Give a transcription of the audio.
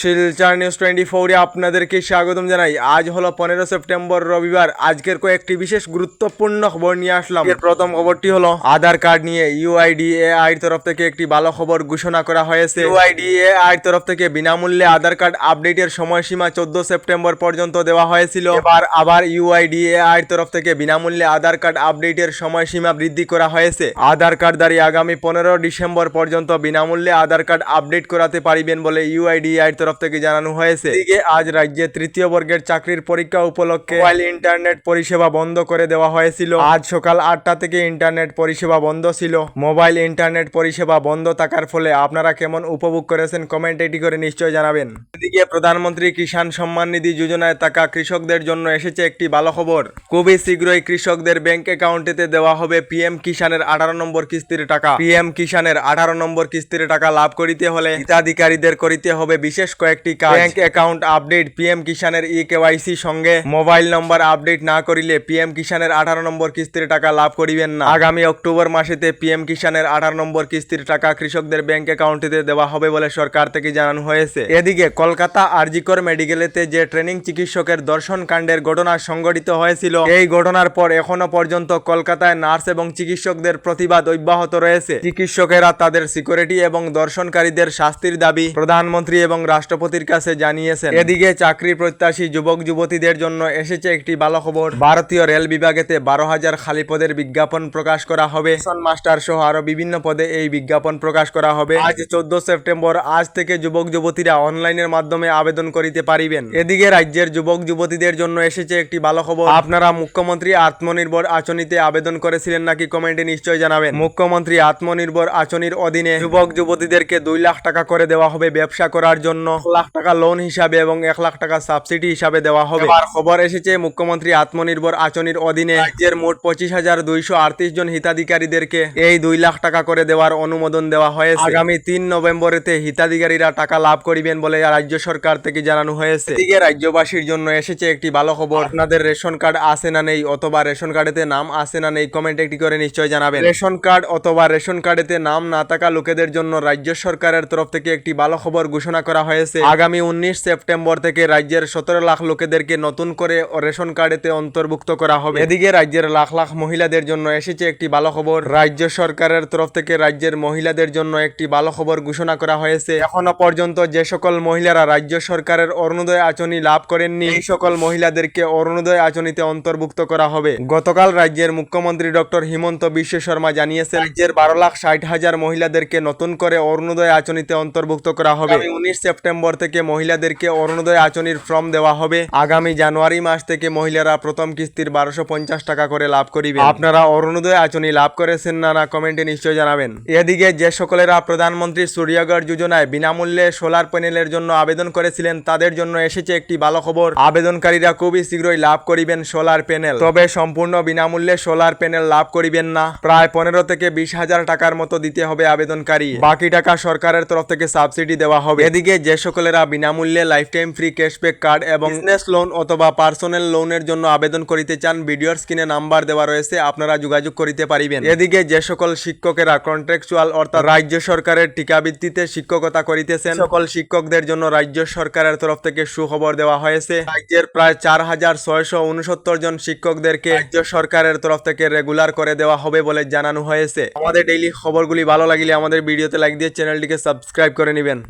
Silchar news twenty ফোরে আপনাদেরকে স্বাগতম জানাই। আজ হলো পনেরো সেপ্টেম্বর রবিবার। আজকের কয়েকটি বিশেষ গুরুত্বপূর্ণ খবর নিয়ে আসলাম। এর প্রথম খবরটি হলো আধার কার্ড নিয়ে ইউআইডিএআই তরফ থেকে একটি ভালো খবর ঘোষণা করা হয়েছে। ইউআইডিএআই তরফ থেকে বিনামূল্যে আধার কার্ড আপডেটের সময়সীমা চোদ্দ সেপ্টেম্বর পর্যন্ত দেওয়া হয়েছিল। এবার আবার ইউআইডিএআই তরফ থেকে বিনামূল্যে আধার কার্ড আপডেটের সময়সীমা বৃদ্ধি করা হয়েছে। আধার কার্ড কার্ডধারী আগামী পনেরো ডিসেম্বর পর্যন্ত বিনামূল্যে আধার কার্ড আপডেট করাতে পারিবেন বলে ইউআইডিআই তরফ থেকে জানানো হয়েছে। এদিকে আজ রাজ্যে তৃতীয় বর্গের চাকরির পরীক্ষা উপলক্ষে মোবাইল ইন্টারনেট পরিষেবা বন্ধ করে দেওয়া হয়েছিল। আজ সকাল আটটা থেকে ইন্টারনেট পরিষেবা বন্ধ ছিল। মোবাইল ইন্টারনেট পরিষেবা বন্ধ থাকার ফলে আপনারা কেমন উপভোগ করেছেন কমেন্ট এটি করে নিশ্চয় জানাবেন। এদিকে প্রধানমন্ত্রী কিষাণ সম্মান নিধি যোজনায় থাকা কৃষকদের জন্য এসেছে একটি ভালো খবর। খুবই শীঘ্রই কৃষকদের ব্যাংক অ্যাকাউন্টেতে দেওয়া হবে পিএম কিষানের আঠারো নম্বর কিস্তির টাকা। পিএম কিষানের আঠারো নম্বর কিস্তির টাকা লাভ করিতে হলে হিতাধিকারীদের করিতে হবে বিশেষ কয়েকটি কাজ। ব্যাংক অ্যাকাউন্ট আপডেট পিএম কিষানের ই কেওয়াইসি সঙ্গে মোবাইল নম্বর আপডেট না করিলে পিএম কিষানের আঠারো নম্বর কিস্তির টাকা লাভ করিবেন না। আগামী অক্টোবর মাসেতে পিএম কিষানের আঠারো নম্বর কিস্তির টাকা কৃষকদের ব্যাংক অ্যাকাউন্টেতে দেওয়া হবে বলে সরকার থেকে জানানো হয়েছে। এদিকে কলকাতা আরজিকর মেডিকেলেতে যে ট্রেনিং চিকিৎসকের দর্শন কাণ্ডের ঘটনা সংঘটিত হয়েছিল, এই ঘটনার পর এখনও পর্যন্ত কলকাতায় নার্স এবং চিকিৎসকদের প্রতিবাদ অব্যাহত রয়েছে। চিকিৎসকেরা তাদের সিকিউরিটি এবং দর্শনকারীদের শাস্তির দাবি প্রধানমন্ত্রী এবং রাষ্ট্রপতির কাছে জানিয়েছেন, এদিকে চাকরি প্রত্যাশী যুবক যুবতীদের জন্য এসেছে একটি ভালো খবর ভারতীয় রেল বিভাগেতে বারো হাজার খালি পদের বিজ্ঞাপন প্রকাশ করা হবে। মাস্টার সহ আরও বিভিন্ন পদে এই বিজ্ঞাপন প্রকাশ করা হবে। আজ চোদ্দ সেপ্টেম্বর, আজ থেকে যুবক যুবতীরা অনলাইনের মাধ্যমে আবেদন করিতে পারিবেন। এদিকে রাজ্যের যুবক যুবতীদের জন্য এসেছে একটি ভালো খবর আপনারা মুখ্যমন্ত্রী আত্মনির্ভর আচনিতে আবেদন করেছিলেন নাকি কমেন্টে নিশ্চয় জানাবেন। মুখ্যমন্ত্রী আত্মনির্ভর আচনির অধীনে যুবক যুবতীদেরকে দুই লাখ টাকা করে দেওয়া হবে ব্যবসা করার জন্য। এক লাখ টাকা লোন হিসাবে এবং এক লাখ টাকা সাবসিডি হিসাবে দেওয়া হবে। আর খবর এসেছে মুখ্যমন্ত্রী আত্মনির্ভর আচনির অধীনে রাজ্যের মোট পঁচিশ হাজার দুইশো আটত্রিশ জন হিতাধিকারীদেরকে এই দুই লাখ টাকা করে দেওয়ার অনুমোদন দেওয়া হয়েছে। আগামী তিন নভেম্বরেতে হিতাধিকারীরা টাকা লাভ করিবেন বলে রাজ্য সরকার থেকে জানানো হয়েছে। এদিকে রাজ্যবাসীর জন্য এসেছে একটি ভালো খবর। আপনাদের রেশন কার্ড আছে না নেই অথবা রেশন কার্ডেতে নাম আছে না নেই কমেন্ট একটি করে নিশ্চয় জানাবেন। রেশন কার্ড অথবা রেশন কার্ডেতে নাম না থাকা লোকেদের জন্য রাজ্য সরকারের তরফ থেকে একটি ভালো খবর ঘোষণা করা হয়েছে। আগামী উনিশ সেপ্টেম্বর থেকে রাজ্যের সতেরো লাখ লোকেদেরকে নতুন করে রেশন কার্ডেতে অন্তর্ভুক্ত করা হবে। এদিকে রাজ্যের লাখ লাখ মহিলাদের জন্য এসেছে একটি ভালো খবর রাজ্য সরকারের তরফ থেকে রাজ্যের মহিলাদের জন্য একটি ভালো খবর ঘোষণা করা হয়েছে। এখনও পর্যন্ত যে সকল মহিলারা রাজ্য সরকারের অরুণোদয় আচনি লাভ করেননি এই সকল মহিলাদেরকে অরুণোদয় আচনিতে অন্তর্ভুক্ত করা হবে। গতকাল রাজ্যের মুখ্যমন্ত্রী ডক্টর হিমন্ত বিশ্ব শর্মা জানিয়েছেন, রাজ্যের বারো লাখ ষাট হাজার মহিলাদেরকে নতুন করে অরুণোদয় আচনিতে অন্তর্ভুক্ত করা হবে। উনিশ সেপ্টেম্বর থেকে মহিলাদেরকে অরুণোদয় আচনির ফর্ম দেওয়া হবে। আগামী জানুয়ারি মাস থেকে মহিলারা প্রথম কিস্তির বারোশো পঞ্চাশ টাকা করে লাভ করিবে আপনারা অরুণোদয় আচনি লাভ করেছেন না না কমেন্টে নিশ্চয় জানাবেন। এদিকে যে সকলেরা প্রধানমন্ত্রী সূর্যগড় যোজনায় বিনামূল্যে সোলার প্যানেলের জন্য আবেদন করেছিলেন, তাদের জন্য এসেছে একটি ভালো খবর আবেদনকারীরা খুবই শীঘ্রই লাভ করিবেন সোলার প্যানেল। তবে সম্পূর্ণ বিনামূল্যে সোলার প্যানেল লাভ করিবেন না। প্রায় পনেরো থেকে বিশ হাজার টাকার মতো দিতে হবে আবেদনকারী। বাকি টাকা সরকারের তরফ থেকে সাবসিডি দেওয়া হবে। এদিকে যে সকলেরা বিনামূল্যে life time free cashback card এবং বিজনেস লোন অথবা পার্সোনাল লোনের জন্য আবেদন করিতে চান। ভিডিওর স্ক্রিনে নাম্বার দেওয়া রয়েছে, আপনারা যোগাযোগ করিতে পারিবেন। এদিকে যে সকল শিক্ষকেরা কন্ট্রাকচুয়াল অর্থাৎ রাজ্য সরকারের টিকা ভিত্তিতে শিক্ষকতা করিতেছেন, সকল শিক্ষকদের জন্য রাজ্য সরকারের তরফ থেকে সুখবর দেওয়া হয়েছে। রাজ্যের প্রায় চার হাজার ছয়শো উনসত্তর জন শিক্ষকদেরকে রাজ্য সরকারের তরফ থেকে রেগুলার করে দেওয়া হবে বলে জানানো হয়েছে। আমাদের ডেইলি খবরগুলি ভালো লাগলে আমাদের ভিডিওতে লাইক দিয়ে চ্যানেলটিকে সাবস্ক্রাইব করে নেবেন।